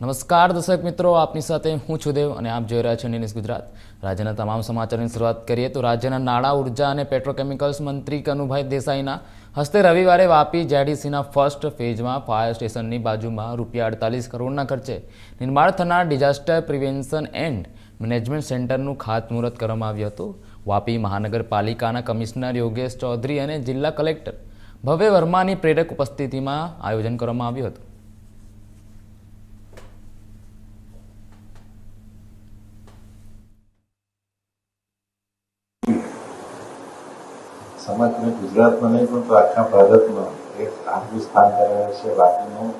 નમસ્કાર દર્શક મિત્રો, આપની સાથે હું છું દેવ અને આપ જોઈ રહ્યા છો ન્યૂઝ ગુજરાત. રાજ્યના તમામ સમાચારની શરૂઆત કરીએ તો રાજ્યના નાણાં, ઊર્જા અને પેટ્રોકેમિકલ્સ મંત્રી કનુભાઈ દેસાઈના હસ્તે રવિવારે વાપી જેડીસીના ફર્સ્ટ ફેઝમાં ફાયર સ્ટેશનની બાજુમાં રૂપિયા અડતાલીસ કરોડના ખર્ચે નિર્માણ થનાર ડિઝાસ્ટર પ્રિવેન્શન એન્ડ મેનેજમેન્ટ સેન્ટરનું ખાતમુહૂર્ત કરવામાં આવ્યું હતું. વાપી મહાનગરપાલિકાના કમિશનર યોગેશ ચૌધરી અને જિલ્લા કલેક્ટર ભવ્ય વર્માની પ્રેરક ઉપસ્થિતિમાં આયોજન કરવામાં આવ્યું હતું. સમગ્ર ગુજરાતમાં નહીં, પણ તો આખા ભારતમાં એક આગવું સ્થાન ધરાવે છે. વાપીનું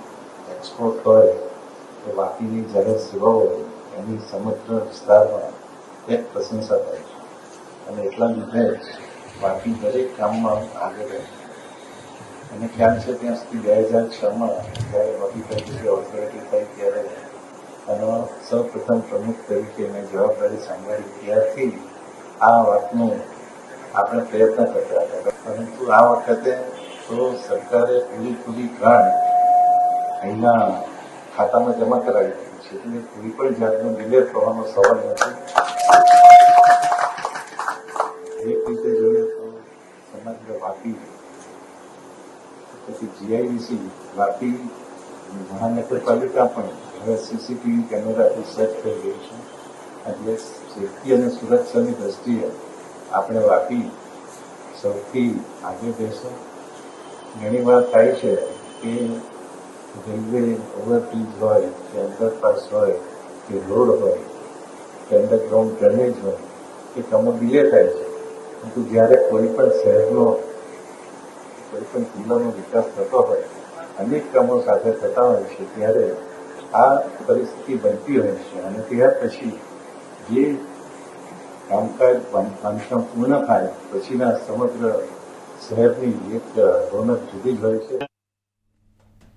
એક્સપોર્ટ હોય કે વાપીની જાહેર સેવાઓ એની સમગ્ર વિસ્તારમાં એક પ્રશંસા થાય છે. અને એટલા લીધે વાપી દરેક કામમાં આગળ રહે અને ખ્યાલ છે, ત્યાં સુધી બે હજાર છમાં જ્યારે વાપી તરીકે ઓથોરિટી થઈ, ત્યારે એનો સૌપ્રથમ પ્રમુખ તરીકે મેં જવાબદારી સંભાળી. ત્યારથી આ વાતનું આપણે પ્રયત્ન કરતા હતા. પરંતુ આ વખતે તો સરકારે પૂરેપૂરી ગ્રાન્ટ અહીંના ખાતામાં જમા કરાવી દીધી છે. એટલે કોઈ પણ જાતનો ડિલે થવાનો સવાલ નથી. એક રીતે જોઈએ તો સમગ્ર વાપી પછી જીઆઈડીસી વાપી મહાનગરપાલિકા પણ હવે સીસીટીવી કેમેરાથી સેટ થઈ ગયું છે. એટલે સેફટી અને સુરક્ષાની દ્રષ્ટિએ આપણે વાપી સૌથી આગળ દેશો ઘણી વાર થાય છે કે રેલવે ઓવરબ્રિજ હોય, કે અંડરપાસ હોય, કે રોડ હોય, કે અંડરગ્રાઉન્ડ ડ્રેનેજ હોય, કે કામો ડિલે થાય છે. પરંતુ જ્યારે કોઈ પણ શહેરનો, કોઈ પણ જિલ્લાનો વિકાસ થતો હોય, અનેક કામો સાથે થતા હોય છે, ત્યારે આ પરિસ્થિતિ બનતી હોય છે. અને ત્યાર પછી જે કામકાજ બાંધ- બાંધકામ પૂર્ણ થાય પછીના સમગ્ર શહેરની એક રોનક જુદી જ હોય છે.